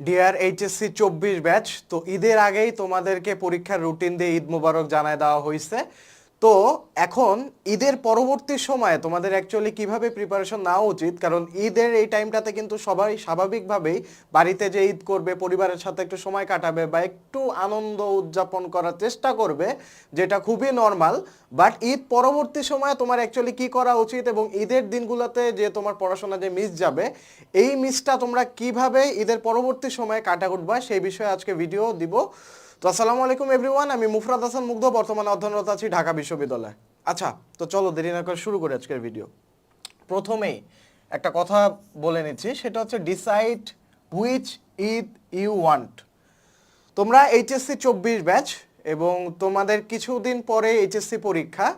Deer HSC চব্বিশ batch তো ঈদের আগেই তোমাদেরকে পরীক্ষার রুটিন দিয়ে ঈদ মোবারক জানায় দেওয়া হয়েছে। তো এখন ঈদের পরবর্তী সময়ে তোমাদের অ্যাকচুয়ালি কীভাবে প্রিপারেশন নেওয়া উচিত? কারণ ঈদের এই টাইমটাতে কিন্তু সবাই স্বাভাবিকভাবেই বাড়িতে যে ঈদ করবে, পরিবারের সাথে একটু সময় কাটাবে বা একটু আনন্দ উদযাপন করার চেষ্টা করবে, যেটা খুবই নর্মাল বাট ঈদ পরবর্তী সময়ে তোমার অ্যাকচুয়ালি কি করা উচিত এবং ঈদের দিনগুলোতে যে তোমার পড়াশোনা যে মিস যাবে, এই মিসটা তোমরা কীভাবে ঈদের পরবর্তী সময়ে কাটা উঠবা সেই বিষয়ে আজকে ভিডিও দিব। তো আসসালামু আলাইকুম এভরিওয়ান আমি মুফরাদ হাসান মুগ্ধ, বর্তমানে অধ্যয়নরত আছি ঢাকা বিশ্ববিদ্যালয়ে। আচ্ছা তো চলো দেরি না করে শুরু করি আজকের ভিডিও প্রথমেই একটা কথা বলে নিচ্ছি, সেটা হচ্ছে ডিসাইড হুইচ ঈদ ইউ ওয়ান্ট তোমরা এইচএসসি চব্বিশ ব্যাচ এবং তোমাদের কিছুদিন পরে এইচএসসি পরীক্ষা,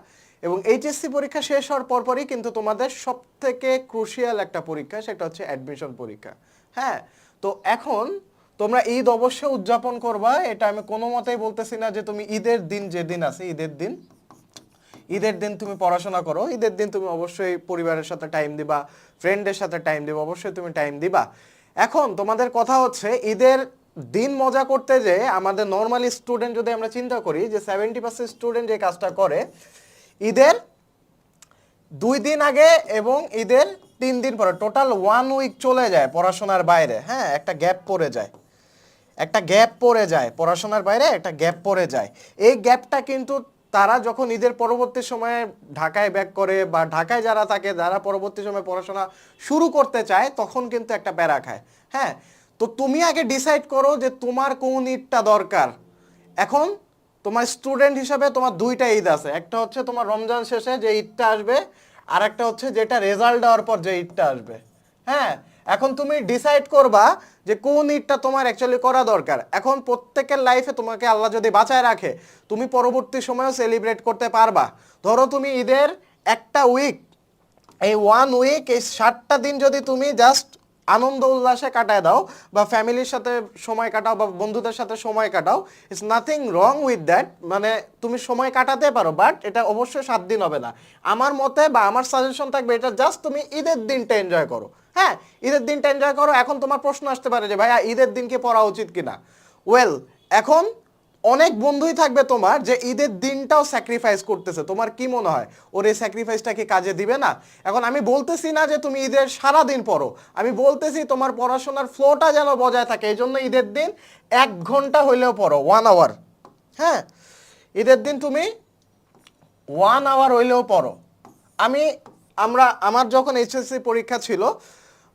এবং এইচএসসি পরীক্ষা শেষ হওয়ার পরপরই কিন্তু তোমাদের সব থেকে ক্রুশিয়াল একটা পরীক্ষা, সেটা হচ্ছে অ্যাডমিশন পরীক্ষা। হ্যাঁ তো এখন তোমরা ঈদ অবশ্যই উদযাপন করবা, এটা আমি কোনো মতেই বলতেছি না যে তুমি ঈদের দিন যেদিন আছে, ঈদের দিন। ঈদের দিন তুমি পড়াশোনা করো, ঈদের দিন তুমি অবশ্যই পরিবারের সাথে টাইম দিবা ফ্রেন্ডের সাথে টাইম দিবা, অবশ্যই তুমি টাইম দিবা। এখন তোমাদের কথা হচ্ছে, ঈদের দিন মজা করতে যে আমাদের নর্মালি স্টুডেন্ট যদি আমরা চিন্তা করি যে সেভেন্টি পার্সেন্ট স্টুডেন্ট যে কাজটা করে, ঈদের দুই দিন আগে এবং ঈদের তিন দিন পরে টোটাল ওয়ান উইক চলে যায় পড়াশোনার বাইরে হ্যাঁ একটা গ্যাপ পড়ে যায়। একটা গ্যাপ পড়ে যায়, পড়াশোনার বাইরে একটা গ্যাপ পড়ে যায়। এই গ্যাপটা কিন্তু তারা যখন ঈদের পরবর্তী সময়ে ঢাকায় ব্যাক করে বা ঢাকায় যারা থাকে, যারা পরবর্তী সময়ে পড়াশোনা শুরু করতে চায়, তখন কিন্তু একটা প্যারা খায়। হ্যাঁ তো তুমি আগে ডিসাইড করো যে তোমার কোন ঈদটা দরকার। এখন তোমার স্টুডেন্ট হিসাবে তোমার দুইটা ঈদ আছে। একটা হচ্ছে তোমার রমজান শেষে যে ঈদটা আসবে আর একটা হচ্ছে যেটা রেজাল্ট দেওয়ার পর যে ঈদটা আসবে। হ্যাঁ এখন তুমি ডিসাইড করবা যে কোন ঈদটা তোমার অ্যাকচুয়ালি করা দরকার। এখন প্রত্যেকের লাইফে তোমাকে আল্লাহ যদি বাঁচায় রাখে, তুমি পরবর্তী সময়েও সেলিব্রেট করতে পারবা। ধরো তুমি ঈদের একটা উইক এই ওয়ান উইক এই সাতটা দিন যদি তুমি জাস্ট আনন্দ উল্লাসে কাটায় দাও বা ফ্যামিলির সাথে সময় কাটাও বা বন্ধুদের সাথে সময় কাটাও it's nothing wrong with that মানে তুমি সময় কাটাতে পারো বাট এটা অবশ্যই সাত দিন হবে না। আমার মতে বা আমার সাজেশন থাকবে, এটা জাস্ট তুমি ঈদের দিনটা এনজয় করো। হ্যাঁ ঈদের দিনটা এনজয় করো, এখন তোমার প্রশ্ন আসতে পারে যে, ভাইয়া, ঈদের দিনকে পড়া উচিত কিনা? ওয়েল এখন অনেক বন্ধুই থাকবে তোমার যে ঈদের দিনটাও স্যাক্রিফাইস করতেছে। তোমার কি মনে হয়? ওর এই স্যাক্রিফাইসটা কি কাজে দিবে না? এখন আমি বলতেছি না যে তুমি ঈদের সারা দিন পড়ো। আমি বলতেছি তোমার পড়াশোনার ফ্লোটা যেন বজায় থাকে। এই জন্য ঈদের দিন এক ঘণ্টা হইলেও পড়ো ওয়ান আওয়ার হ্যাঁ ঈদের দিন তুমি ওয়ান আওয়ার হইলেও পড়ো। আমি, আমরা, আমার যখন এইচএসসি পরীক্ষা ছিল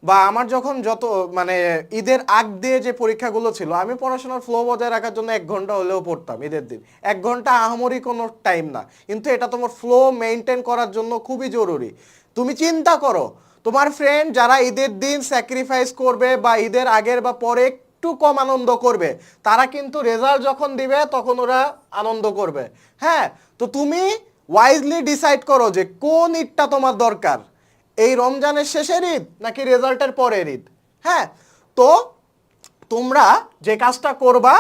বা আমার যখন যত মানে ঈদের আগ দিয়ে যে পরীক্ষাগুলো ছিল, আমি পড়াশোনার ফ্লো বজায় রাখার জন্য এক ঘণ্টা হলেও পড়তাম ঈদের দিন। এক ঘণ্টা আহামরি কোনো টাইম না। কিন্তু এটা তোমার ফ্লো মেনটেন করার জন্য খুবই জরুরি। তুমি চিন্তা করো, তোমার ফ্রেন্ড যারা ঈদের দিন স্যাক্রিফাইস করবে বা ঈদের আগের বা পরে একটু কম আনন্দ করবে, তারা কিন্তু রেজাল্ট যখন দিবে, তখন ওরা আনন্দ করবে। হ্যাঁ তো তুমি ওয়াইজলি ডিসাইড করো যে কোন ঈদটা তোমার দরকার। এই রমজানের শেষের ঈদ নাকি রেজাল্টের পরের ঈদ? হ্যাঁ তো তোমরা যে কাজটা করবা,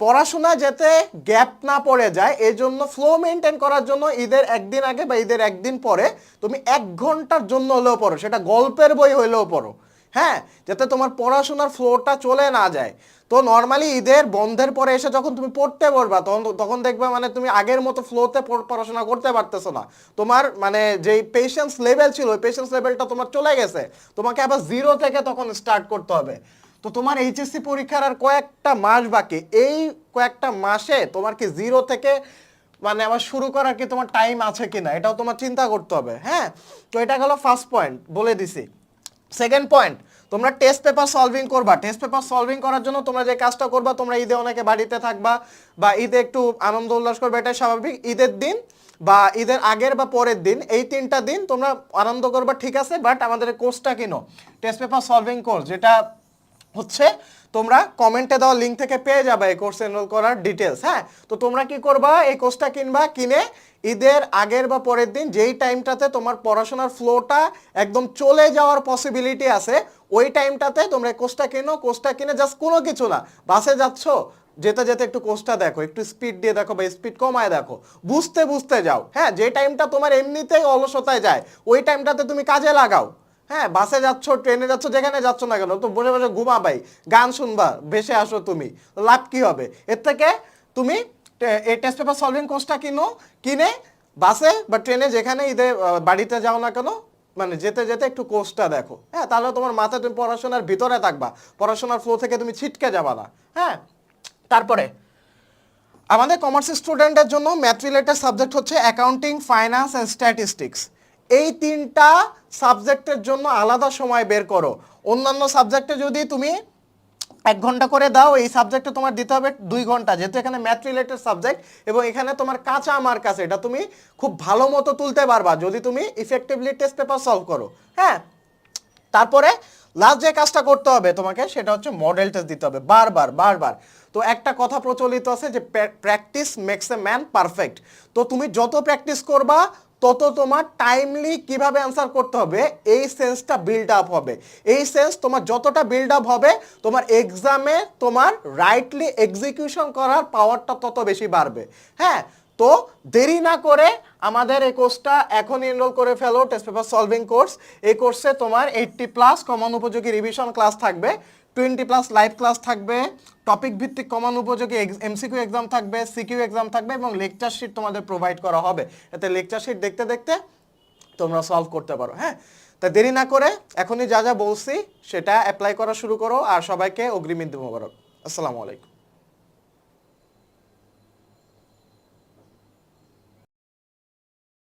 পড়াশোনা যাতে গ্যাপ না পড়ে যায়, এই জন্য ফ্লো মেনটেন করার জন্য ঈদের একদিন আগে বা ঈদের একদিন পরে তুমি এক ঘণ্টার জন্য হলেও পড়ো, সেটা গল্পের বই হলেও পড়ো। হ্যাঁ যাতে তোমার পড়াশোনার ফ্লোটা চলে না যায়। তো নর্মালি ঈদের বন্ধের পরে এসে যখন তুমি পড়তে পারবা তখন তখন দেখবে মানে তুমি আগের মতো ফ্লোতে পড়াশোনা করতে পারতেছো না। তোমার মানে যেই পেশেন্স লেভেল ছিল, ওই পেশেন্স লেভেলটা তোমার চলে গেছে। তোমাকে আবার জিরো থেকে তখন স্টার্ট করতে হবে। তো তোমার এইচএসসি পরীক্ষার আর কয়েকটা মাস বাকি। এই কয়েকটা মাসে তোমার কি জিরো থেকে মানে আবার শুরু করার কি তোমার টাইম আছে কিনা? এটাও তোমার চিন্তা করতে হবে। হ্যাঁ? তো এটা গেল ফার্স্ট পয়েন্ট বলে দিছি। সেকেন্ড পয়েন্ট তোমরা টেস্ট পেপার সলভিং করবা। টেস্ট পেপার সলভিং করার জন্য তোমরা যে কাজটা করবা, তোমরা ঈদে অনেকে বাড়িতে থাকবা বা ঈদে একটু আনন্দ উল্লাস করবে, এটাই স্বাভাবিক। ঈদের দিন বা ঈদের আগের বা পরের দিন, এই তিনটা দিন তোমরা আনন্দ করবা, ঠিক আছে বাট আমাদের কোর্সটা কিনো টেস্ট পেপার সলভিং কোর্স যেটা হচ্ছে তোমরা কমেন্টে দেওয়া লিঙ্ক থেকে পেয়ে যাবে এই কোর্স এনরোল করার ডিটেলস হ্যাঁ? তো তোমরা কি করবা? এই কোর্সটা কিনবা, কিনে ঈদের আগের বা পরের দিন যেই টাইমটাতে তোমার পড়াশোনার ফ্লোটা একদম চলে যাওয়ার পসিবিলিটি আছে, ওই টাইমটাতে তোমরা এই কোর্সটা কেনো? কোর্সটা কিনে জাস্ট কোনো কিছু না। বাসে যাচ্ছ, যেতে যেতে একটু কোর্সটা দেখো, একটু স্পিড দিয়ে দেখো বা স্পিড কমায় দেখো। বুঝতে বুঝতে যাও হ্যাঁ? যে টাইমটা তোমার এমনিতেই অলসতায় যায়, ওই টাইমটাতে তুমি কাজে লাগাও। হ্যাঁ বাসে যাচ্ছ, ট্রেনে যাচ্ছ, যেখানে যাচ্ছ না কেন, তো বসে বসে ঘুমাবাই, গান শুনবা, ভেসে আসো তুমি লাভ কি হবে? এর থেকে তুমি এই টেস্ট পেপার সলভিং কোর্সটা কিনো, কিনে বাসে বা ট্রেনে যেখানে ঈদে বাড়িতে যাও না কেন মানে যেতে যেতে একটু কোর্সটা দেখো। হ্যাঁ তাহলে তোমার মাথায় তুমি পড়াশোনার ভিতরে থাকবা, পড়াশোনার ফ্লো থেকে তুমি ছিটকে যাবা না হ্যাঁ? তারপরে, আমাদের কমার্স স্টুডেন্টের জন্য ম্যাথ রিলেটেড সাবজেক্ট হচ্ছে অ্যাকাউন্টিং ফাইন্যান্স অ্যান্ড স্ট্যাটিস্টিক্স এই তিনটা সাবজেক্টের জন্য আলাদা সময় বের করো। অন্যান্য সাবজেক্টে যদি তুমি এক ঘণ্টা করে দাও, এই সাবজেক্টে তোমার দিতে হবে দুই ঘণ্টা, যেহেতু এখানে ম্যাথ রিলেটেড সাবজেক্ট এবং এখানে তোমার কাঁচা আমার কাছে এটা তুমি খুব ভালো মতো তুলতে পারবা যদি তুমি ইফেক্টিভলি টেস্ট পেপার সলভ করো। হ্যাঁ? তারপরে লাস্ট যে কাজটা করতে হবে তোমাকে, সেটা হচ্ছে মডেল টেস্ট দিতে হবে। বারবার বারবার। তো একটা কথা প্রচলিত আছে যে practice makes a man perfect তো তুমি যত প্র্যাকটিস করবা তত তোমার টাইমলি কীভাবে অ্যান্সার করতে হবে, এই সেন্সটা বিল্ড আপ হবে। এই সেন্স তোমার যতটা বিল্ড আপ হবে, তোমার এক্সামে তোমার রাইটলি এক্সিকিউশন করার পাওয়ারটা তত বেশি বাড়বে। হ্যাঁ? তো দেরি না করে আমাদের এই কোর্সটা এখন এনরোল করে ফেলো টেস্ট পেপার সলভিং কোর্স এই কোর্সে তোমার এইটটি প্লাস কমন উপযোগী রিভিশন ক্লাস থাকবে টোয়েন্টি প্লাস লাইভ ক্লাস থাকবে টপিক ভিত্তিক কমন উপযোগী এমসিকিউ এক্সাম থাকবে সিকিউ এক্সাম থাকবে এবং লেকচার শিট তোমাদের প্রোভাইড করা হবে। এতে লেকচার শিট দেখতে দেখতে তোমরা সলভ করতে পারো হ্যাঁ? তা দেরি না করে এখনই যা যা বলছি সেটা অ্যাপ্লাই করা শুরু করো, আর সবাইকে অগ্রিম মোবারক। আসসালামু আলাইকুম।